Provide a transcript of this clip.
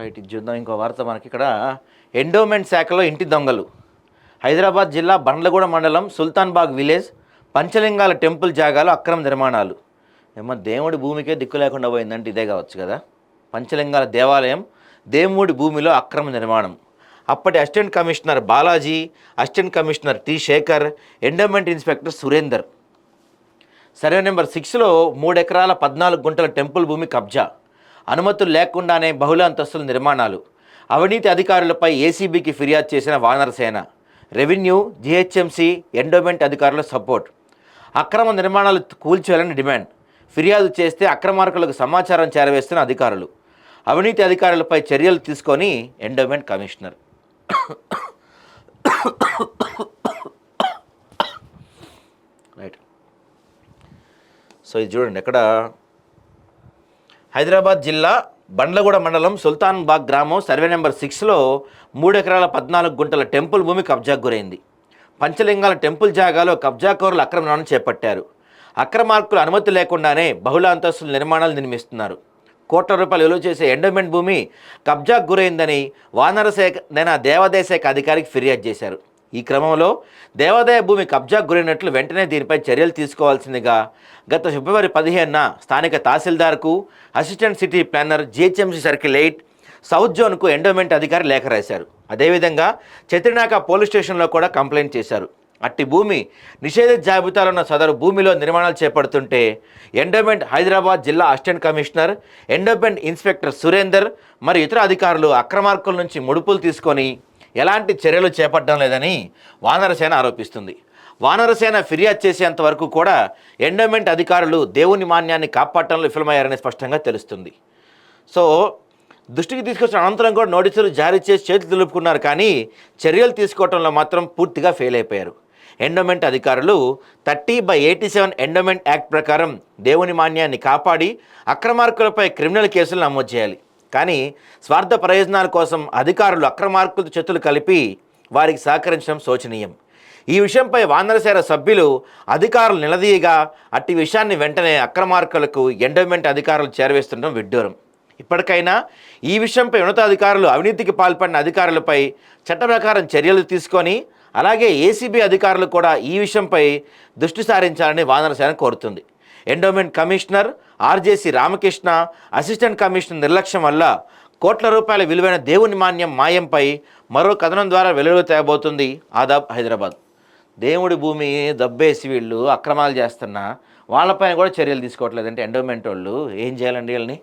Right ఇది చూద్దాం. ఇంకో వార్త మనకి ఇక్కడ ఎండోమెంట్ శాఖలో ఇంటి దొంగలు. హైదరాబాద్ జిల్లా బండ్లగూడ మండలం సుల్తాన్బాగ్ విలేజ్ పంచలింగాల టెంపుల్ జాగాలో అక్రమ నిర్మాణాలు. ఏమో దేవుడి భూమికే దిక్కు లేకుండా పోయిందంటే ఇదే కావచ్చు కదా. పంచలింగాల దేవాలయం దేవుడి భూమిలో అక్రమ నిర్మాణం. అప్పటి assistant commissioner Balaji assistant commissioner T Shekhar endowment inspector Surender. Survey number సిక్స్లో మూడు ఎకరాల పద్నాలుగు గుంటల టెంపుల్ భూమి కబ్జా. అనుమతులు లేకుండానే బహుళ అంతస్తుల నిర్మాణాలు. అవినీతి అధికారులపై ఏసీబీకి ఫిర్యాదు చేసిన వానరసేన రెవెన్యూ జీహెచ్ఎంసీ ఎండోమెంట్ అధికారుల సపోర్ట్. అక్రమ నిర్మాణాలు కూల్చేయాలని డిమాండ్. ఫిర్యాదు చేస్తే అక్రమార్కులకు సమాచారం చేరవేస్తున్న అధికారులు. అవినీతి అధికారులపై చర్యలు తీసుకొని ఎండోమెంట్ కమిషనర్. రైట్ సో ఇది చూడండి ఎక్కడ హైదరాబాద్ జిల్లా బండ్లగూడ మండలం సుల్తాన్ బాగ్ గ్రామం సర్వే నెంబర్ సిక్స్లో మూడెకరాల పద్నాలుగు గుంటల టెంపుల్ భూమి కబ్జాకు గురైంది. పంచలింగాల టెంపుల్ జాగాలో కబ్జాకోరులు అక్రమణను చేపట్టారు. అక్రమార్కులు అనుమతి లేకుండానే బహుళ అంతస్తుల నిర్మాణాలు నిర్మిస్తున్నారు. కోట్ల రూపాయలు విలువ చేసే ఎండోమెంట్ భూమి కబ్జాకు గురైందని వానర శాఖ నేను దేవాదాయ శాఖ అధికారికి ఫిర్యాదు చేశారు. ఈ క్రమంలో దేవాదాయ భూమి కబ్జాకు గురైనట్లు వెంటనే దీనిపై చర్యలు తీసుకోవాల్సిందిగా గత ఫిబ్రవరి పదిహేనున స్థానిక తహసీల్దార్కు assistant city planner GHMC circle eight south జోన్కు endowment అధికారి లేఖ రాశారు. అదేవిధంగా చత్రినాక పోలీస్ స్టేషన్లో కూడా కంప్లైంట్ చేశారు. అట్టి భూమి నిషేధిత జాబితాలో ఉన్న సదరు భూమిలో నిర్మాణాలు చేపడుతుంటే ఎండోమెంట్ హైదరాబాద్ జిల్లా assistant commissioner endowment inspector Surender మరియు ఇతర అధికారులు అక్రమార్కుల నుంచి ముడుపులు తీసుకొని ఎలాంటి చర్యలు చేపట్టడం లేదని వానరసేన ఆరోపిస్తుంది. వానరసేన ఫిర్యాదు చేసేంత వరకు కూడా ఎండోమెంట్ అధికారులు దేవుని మాన్యాన్ని కాపాడటంలో విఫలమయ్యారని స్పష్టంగా తెలుస్తుంది. సో దృష్టికి తీసుకొచ్చిన అనంతరం కూడా నోటీసులు జారీ చేసి చేతులు దులుపుకున్నారు కానీ చర్యలు తీసుకోవడంలో మాత్రం పూర్తిగా ఫెయిల్ అయిపోయారు. ఎండోమెంట్ అధికారులు thirty by eighty seven endowment act ప్రకారం దేవుని మాన్యాన్ని కాపాడి అక్రమార్కులపై క్రిమినల్ కేసులు నమోదు చేయాలి. కానీ స్వార్థ ప్రయోజనాల కోసం అధికారులు అక్రమార్కులతో చేతులు కలిపి వారికి సహకరించడం శోచనీయం. ఈ విషయంపై వానరసేర సభ్యులు అధికారులు నిలదీయగా అట్టి విషయాన్ని వెంటనే అక్రమార్కులకు ఎండోమెంట్ అధికారులు చేరవేస్తుండడం విడ్డూరం. ఇప్పటికైనా ఈ విషయంపై ఉన్నతాధికారులు అవినీతికి పాల్పడిన అధికారులపై చట్ట ప్రకారం చర్యలు తీసుకొని అలాగే ఏసీబీ అధికారులు కూడా ఈ విషయంపై దృష్టి సారించాలని వానరసేన కోరుతుంది. Endowment commissioner RJC Ramakrishna assistant commissioner నిర్లక్ష్యం వల్ల కోట్ల రూపాయల విలువైన దేవుని మాన్యం మాయంపై మరో కథనం ద్వారా వెలుగు తేబోతుంది. ఆదాబ్ హైదరాబాద్. దేవుడి భూమి దబ్బేసి వీళ్ళు అక్రమాలు చేస్తున్నా వాళ్ళపైన కూడా చర్యలు తీసుకోవట్లేదంటే ఎండోమెంట్ వాళ్ళు ఏం చేయాలండి వీళ్ళని?